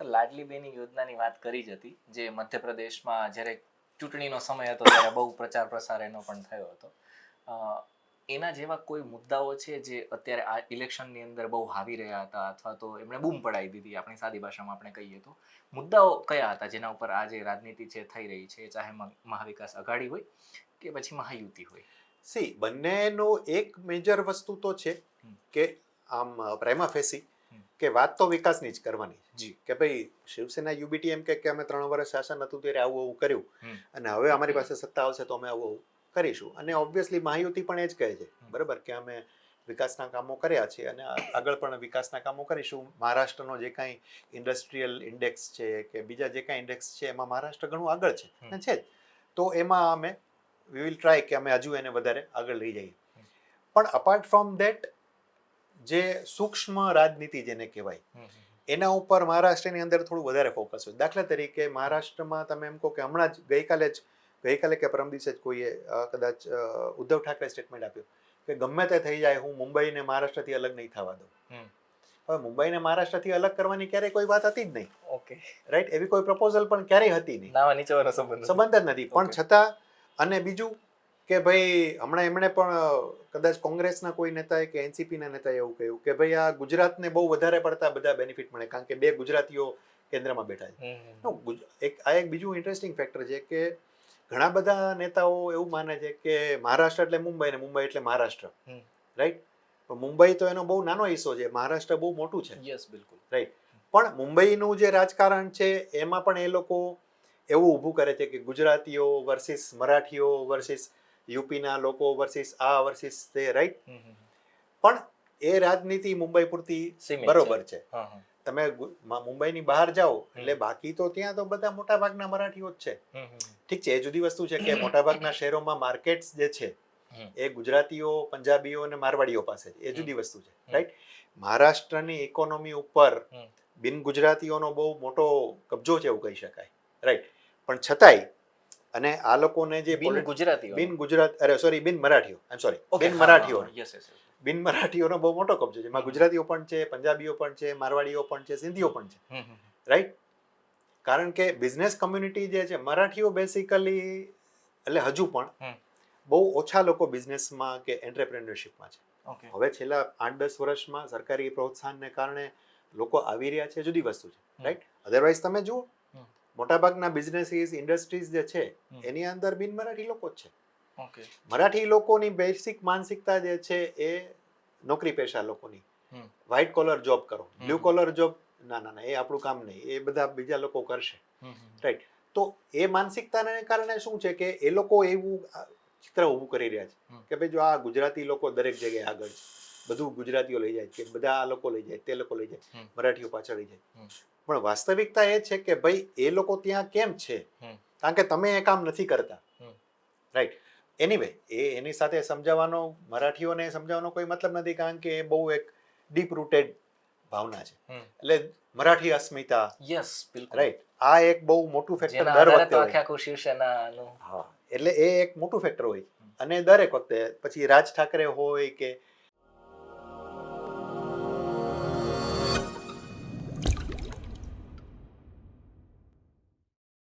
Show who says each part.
Speaker 1: Sir લાડલી બેની યોજનાની વાત કરી જ હતી જે મધ્યપ્રદેશમાં જ્યારે ચૂંટણીનો સમય હતો ત્યારે બહુ પ્રચાર પ્રસાર એનો પણ થયો હતો. એના જેવા કોઈ મુદ્દાઓ છે જે અત્યારે આ ઇલેક્શનની અંદર બહુ હાવી રહ્યા હતા અથવા તો એમણે બૂમ પડાવી દીધી આપણી સાદી ભાષામાં આપણે કહીએ તો? મુદ્દાઓ કયા હતા જેના ઉપર આ જે રાજનીતિ છે થઈ રહી છે ચાહે મહાવિકાસ અઘાડી હોય કે પછી મહાયુતિ હોય?
Speaker 2: સી બંનેનો એક મેજર વસ્તુ તો છે કે આમ પ્રેમા ફેસી. કે વાત તો વિકાસની જ કરવાની.
Speaker 1: જી
Speaker 2: કે ભાઈ શિવસેના યુબીટી એમ કે અમે ત્રણ વર્ષ શાસન હતું ત્યારે આવું આવું કર્યું. અને હવે અમારી પાસે સત્તા આવશે તો અમે આવું આવું કરીશું. અને ઓબ્વિયસલી મહાયુતિ પણ એ જ કહે છે. બરાબર? કે અમે વિકાસના કામો કર્યા છે અને આગળ પણ વિકાસના કામો કરીશું. મહારાષ્ટ્રનો જે કાંઈ ઇન્ડસ્ટ્રીયલ ઇન્ડેક્સ છે કે બીજા જે કાંઈ ઇન્ડેક્સ છે એમાં મહારાષ્ટ્ર ઘણું આગળ છે. અને છે જ. તો એમાં અમે વી વિલ ટ્રાય કે અમે હજુ એને વધારે આગળ લઈ જઈએ. પણ અપાર્ટ ફ્રોમ ધેટ જે સૂક્ષ્મ રાજનીતિ જેને કહેવાય એના ઉપર મહારાષ્ટ્રની અંદર થોડું વધારે ફોકસ હોય. દાખલા તરીકે મહારાષ્ટ્રમાં તમે એમ કહો કે હમણાં જ ગઈકાલે જ ગઈકાલે કે પરમ દિવસે જ કોઈએ કદાચ ઉદ્ધવ ઠાકરે સ્ટેટમેન્ટ આપ્યું કે ગમે તે થઈ જાય હું મુંબઈને મહારાષ્ટ્રથી અલગ નહીં થવા દઉં. હવે મુંબઈને મહારાષ્ટ્રથી અલગ કરવાની ક્યારેય કોઈ વાત હતી જ નહીં.
Speaker 1: ઓકે.
Speaker 2: રાઈટ એવી કોઈ પ્રપોઝલ પણ ક્યારેય હતી નહીં.
Speaker 1: નાવા નીચેવાનો સંબંધ
Speaker 2: સંબંધ જ નથી. પણ છતાં અને બીજું કે ભાઈ હમણાં એમણે પણ કદાચ કોંગ્રેસના કોઈ નેતાએ કે એનસીપીના નેતાએ એવું કહ્યું કે ભાઈ આ ગુજરાતને બહુ વધારે પડતા બધા બેનિફિટ મળે કારણ કે બે ગુજરાતીઓ કેન્દ્રમાં બેઠા છે. એક આ એક બીજું ઇન્ટરેસ્ટિંગ ફેક્ટર છે કે ઘણા બધા નેતાઓ એવું માને છે કે મહારાષ્ટ્ર એટલે મુંબઈ ને મુંબઈ એટલે મહારાષ્ટ્ર રાઈટ પણ મુંબઈ તો એનો બહુ નાનો હિસ્સો છે મહારાષ્ટ્ર બહુ મોટું છે.
Speaker 1: યસ બિલકુલ.
Speaker 2: પણ મુંબઈનું જે રાજકારણ છે એમાં પણ એ લોકો એવું ઊભું કરે છે કે ગુજરાતીઓ વર્સિસ મરાઠીઓ વર્સિસ યુપીના લોકો વર્સિસ આ વર્સિસ તે રાઈટ પણ એ રાજનીતિ મુંબઈ પૂરતી બરોબર છે. તમે મુંબઈની બહાર જાઓ એટલે બાકી તો ત્યાં તો બધા મોટા ભાગના મરાઠીઓ જ છે. ઠીક છે એ જુદી વસ્તુ છે કે મોટા ભાગના શહેરોમાં માર્કેટ્સ જે છે એ ગુજરાતીઓ પંજાબીઓ અને મારવાડીઓ પાસે એ જુદી વસ્તુ છે રાઈટ મહારાષ્ટ્રની ઇકોનોમી ઉપર બિન ગુજરાતીઓનો બહુ મોટો કબજો છે એવું કહી શકાય રાઈટ પણ છતાંય અને આ લોકોને જે
Speaker 1: બિન
Speaker 2: ગુજરાતી
Speaker 1: ગુજરાતીઓ
Speaker 2: બિન ગુજરાત અરે સોરી બિન મરાઠીઓ. આઈ સોરી બિન મરાઠીઓ. બિન મરાઠીઓનો બહુ મોટો કબજો છે. એમાં ગુજરાતીઓ પણ છે પંજાબીઓ પણ છે મારવાડીઓ પણ છે સિંધીઓ પણ છે. રાઈટ કારણ કે બિઝનેસ કમ્યુનિટી જે છે મરાઠીઓ બેસિકલી એટલે હજુ પણ. બહુ ઓછા લોકો બિઝનેસમાં કે એન્ટરપ્રેન્યોરશિપમાં છે. હવે છેલ્લા આઠ દસ વર્ષમાં સરકારી પ્રોત્સાહનને કારણે લોકો આવી રહ્યા છે જુદી વસ્તુ છે. રાઈટ અધરવાઇઝ તમે જુઓ. મોટાભાગના બિઝનેસીસ ઇન્ડસ્ટ્રીઝ જે છે એની અંદર બિન મરાઠી લોકો જ છે. મરાઠી લોકોની બેસિક માનસિકતા જે છે એ નોકરી પેશા લોકોની. વ્હાઇટ કોલર જોબ કરો. બ્લુ કોલર જોબ ના ના ના એ આપણું કામ નહીં. એ બધા બીજા લોકો કરશે.
Speaker 1: હમ,
Speaker 2: તો એ માનસિકતાને કારણે શું છે કે એ લોકો એવું ચિત્ર ઊભું કરી રહ્યા છે કે ભાઈ જો આ ગુજરાતી લોકો દરેક જગ્યાએ આગળ છે. બધું ગુજરાતીઓ લઈ જાય કે બધા આ લોકો લઈ જાય તે લોકો લઈ જાય મરાઠીઓ પાછળ લઈ જાય. પણ વાસ્તવિકતા એ છે કે ભાઈ એ લોકો ત્યાં કેમ છે? કારણ કે તમે એ કામ નથી કરતા. રાઈટ એનીવે એ એની સાથે સમજાવવાનો મરાઠીઓને સમજાવવાનો કોઈ મતલબ નથી કારણ કે એ બહુ એક ડીપ રૂટેડ ભાવના છે. એટલે મરાઠી અસ્મિતા
Speaker 1: યસ બિલકુલ.
Speaker 2: રાઈટ આ એક બહુ મોટું ફેક્ટર દર વખતે
Speaker 1: આખે આખું શિવસેનાનું
Speaker 2: હા. એટલે એ એક મોટું ફેક્ટર હોય. અને દરેક વખતે પછી રાજ ઠાકરે હોય કે